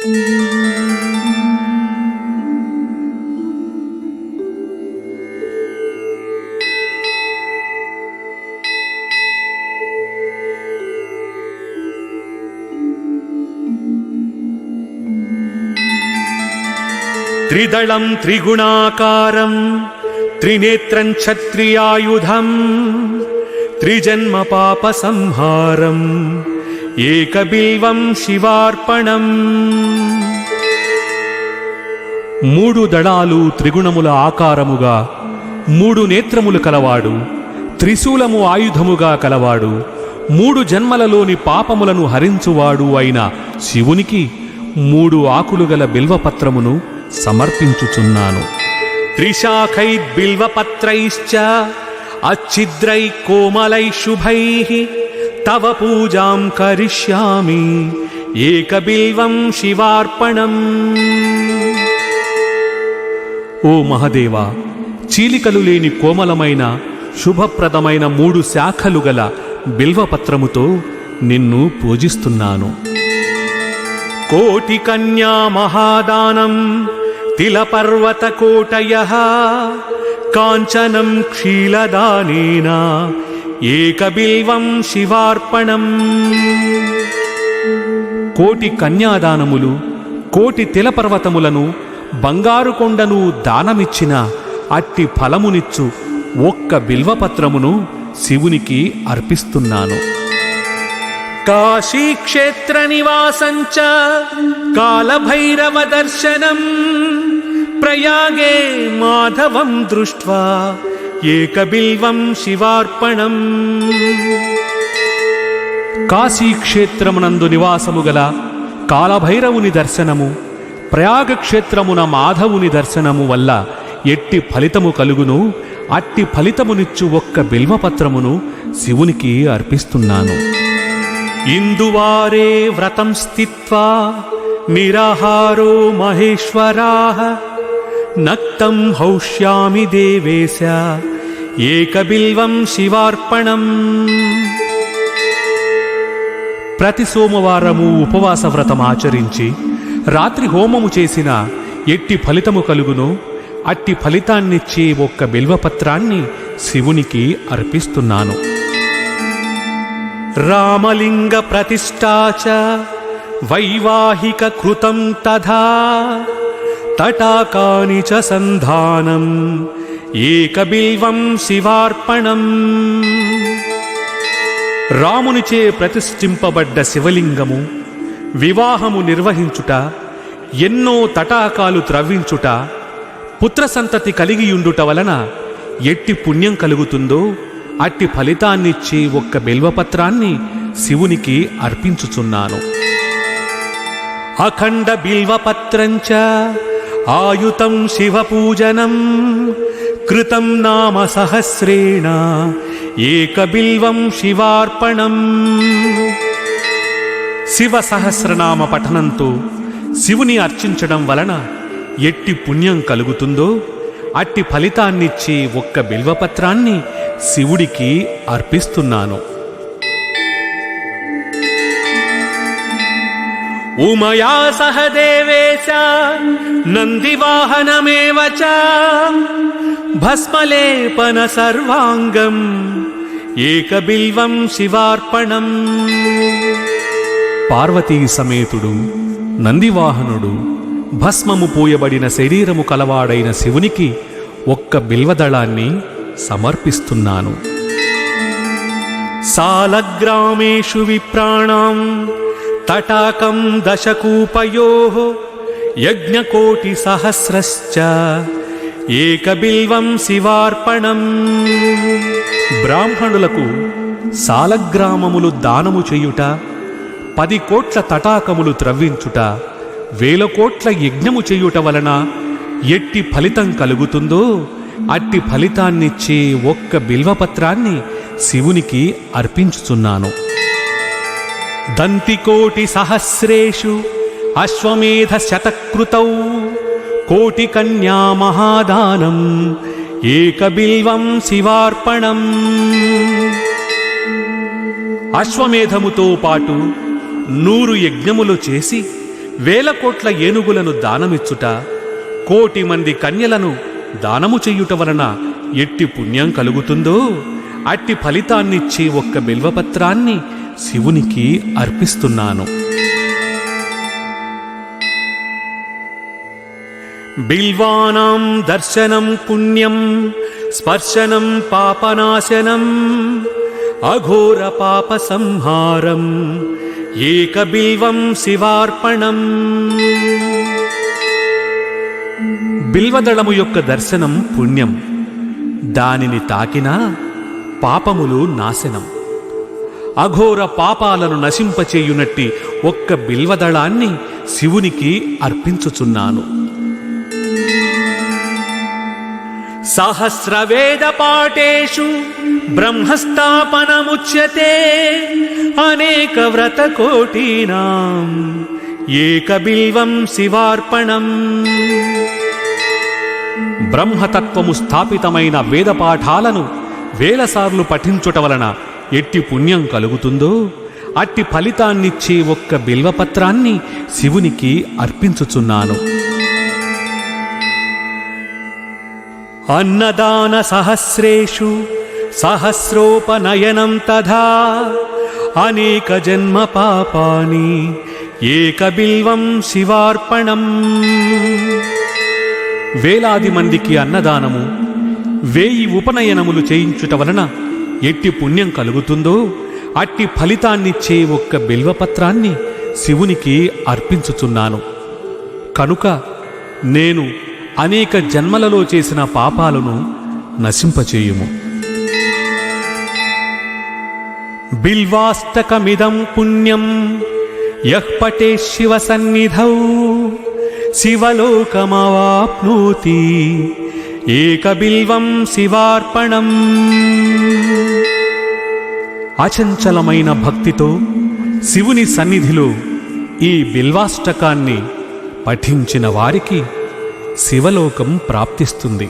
त्रिदलं त्रिगुणाकारं त्रिनेत्रं क्षत्रियायुधम् त्रिजन्मपापसंहारम्। ఏకబిల్వం శివార్పణం. మూడు దళాలు త్రిగుణముల ఆకారముగా మూడు నేత్రములు కలవాడు త్రిశూలము ఆయుధముగా కలవాడు మూడు జన్మలలోని పాపములను హరించువాడు అయిన శివునికి మూడు ఆకులు గల బిల్వపత్రమును సమర్పించుచున్నాను. త్రిశాఖై బిల్వపత్రైశ్చ అచ్చిద్రై కోమలై శుభై. తవ పూజాం కరిష్యామి. ఏకబిల్వం శివార్పణం. ఓ మహదేవా చీలికలు లేని కోమలమైన శుభప్రదమైన మూడు శాఖలు గల బిల్వపత్రముతో నిన్ను పూజిస్తున్నాను. కోటి కన్యా మహాదానం తిలపర్వత కోటయ కాంచనం క్షీలదానేనా ఏకబిల్వం శివార్పణం. కోటి కన్యాదానములు కోటి తిలపర్వతములను బంగారు కొండను దానమిచ్చిన అట్టి ఫలమునిచ్చు ఒక్క బిల్వపత్రమును శివునికి అర్పిస్తున్నాను. కాశీక్షేత్ర నివాసంచ కాలభైరవ దర్శనం ప్రయాగే మాధవం దృష్ట్వా. ఏకబిల్వం శివార్పణం. కాశీక్షేత్రమునందు నివాసము గల కాలభైరవుని దర్శనము ప్రయాగక్షేత్రమున మాధవుని దర్శనము వల్ల ఎట్టి ఫలితము కలుగును అట్టి ఫలితమునిచ్చు ఒక్క బిల్వపత్రమును శివునికి అర్పిస్తున్నాను. ఇందువారే వ్రతం స్థిత్వా నిరాహారో మహేశ్వరా నక్తం హౌష్యామి దేవేశ. ఏకబిల్వం శివార్పణం. ప్రతి సోమవారము ఉపవాస వ్రతం ఆచరించి రాత్రి హోమము చేసిన ఎట్టి ఫలితము కలుగును అట్టి ఫలితాన్నిచ్చే ఒక్క బిల్వపత్రాన్ని శివునికి అర్పిస్తున్నాను. రామలింగ ప్రతిష్టాచ వైవాహిక కృతం తథా తటాకాని చ సంధానం. ఏకబిల్వం శివార్పణం. రామునిచే ప్రతిష్ఠింపబడ్డ శివలింగము వివాహము నిర్వహించుట ఎన్నో తటాకాలు త్రవ్వించుట పుత్ర సంతతి కలిగియుండుట వలన ఎట్టి పుణ్యం కలుగుతుందో అట్టి ఫలితాన్నిచ్చే ఒక్క బిల్వపత్రాన్ని శివునికి అర్పించుచున్నాను. అఖండ బిల్వపత్రంచ ఆయుతం శివపూజనం కృతం నామ సహస్రేణ ఏకబిల్వం శివార్పణం. శివ సహస్రనామ పఠనంతో శివుని అర్చించడం వలన ఎట్టి పుణ్యం కలుగుతుందో అట్టి ఫలితాన్నిచ్చే ఒక్క బిల్వపత్రాన్ని శివుడికి అర్పిస్తున్నాను. ఉమయా నందివాహనమేవ చ భస్మలేపన సర్వాంగం ఏకబిల్వం శివార్పణం. పార్వతీ సమేతుడు నందివాహనుడు భస్మము పోయబడిన శరీరము కలవాడైన శివునికి ఒక్క బిల్వదళాన్ని సమర్పిస్తున్నాను. సాలగ్రామేషు విప్రాణం తటాకం దశకూపయో యజ్ఞకోటి సహస్రశ్చ ఏకబిల్వం శివార్పణం. బ్రాహ్మణులకు సాలగ్రామములు దానము చేయుట పది కోట్ల తటాకములు త్రవ్వించుట వేల కోట్ల యజ్ఞము చేయుట వలన ఎట్టి ఫలితం కలుగుతుందో అట్టి ఫలితాన్నిచ్చే ఒక్క బిల్వపత్రాన్ని శివునికి అర్పించుచున్నాను. దంతికోటి సహస్రేషు అశ్వమేధ శతకృతౌ. కోటి కన్యా మహాదానం ఏకబిల్వం శివార్పణం. అశ్వమేధముతో పాటు నూరు యజ్ఞములు చేసి వేల కోట్ల ఏనుగులను దానమిచ్చుట కోటి మంది కన్యలను దానము చెయ్యుట వలన ఎట్టి పుణ్యం కలుగుతుందో అట్టి ఫలితాన్నిచ్చే ఒక్క బిల్వపత్రాన్ని శివునికి అర్పిస్తున్నాను. బిల్వానాం దర్శనం పుణ్యం స్పర్శనం పాపనాశనం అఘోర పాప సంహారం ఏక బిల్వం శివార్పణం. బిల్వదళము యొక్క దర్శనం పుణ్యం దానిని తాకినా పాపములు నాశనం. అఘోర పాపాలను నశింపచేయునట్టి ఒక్క బిల్వదళాన్ని శివునికి అర్పించుచున్నాను. సహస్రవేద పాఠేషు బ్రహ్మస్థాపనముచ్యతే అనేక వ్రత కోటీనాం ఏక బిల్వం శివార్పణం. బ్రహ్మతత్వము స్థాపితమైన వేదపాఠాలను వేలసార్లు పఠించుట వలన ఎట్టి పుణ్యం కలుగుతుందో అట్టి ఫలితాన్నిచ్చే ఒక్క బిల్వపత్రాన్ని శివునికి అర్పించుచున్నాను. అన్నదాన సహస్రేషు సహస్రోపనయనం తథా అనేక జన్మ పాపాని ఏక బిల్వం శివార్పణం. వేలాది మందికి అన్నదానము వేయి ఉపనయనములు చేయించుట వలన ఎట్టి పుణ్యం కలుగుతుందో అట్టి ఫలితాన్నిచ్చే ఒక్క బిల్వపత్రాన్ని శివునికి అర్పించుచున్నాను. కనుక నేను అనేక జన్మలలో చేసిన పాపాలను నశింపచేయుము. బిల్వాస్తకమిదం పుణ్యం యహ్పటే శివ సన్నిధౌ శివలోకమవాప్నోతి ఏకబిల్వం శివార్పణం. అచంచలమైన భక్తితో శివుని సన్నిధిలో ఈ బిల్వాష్టకాన్ని పఠించిన వారికి శివలోకం ప్రాప్తిస్తుంది.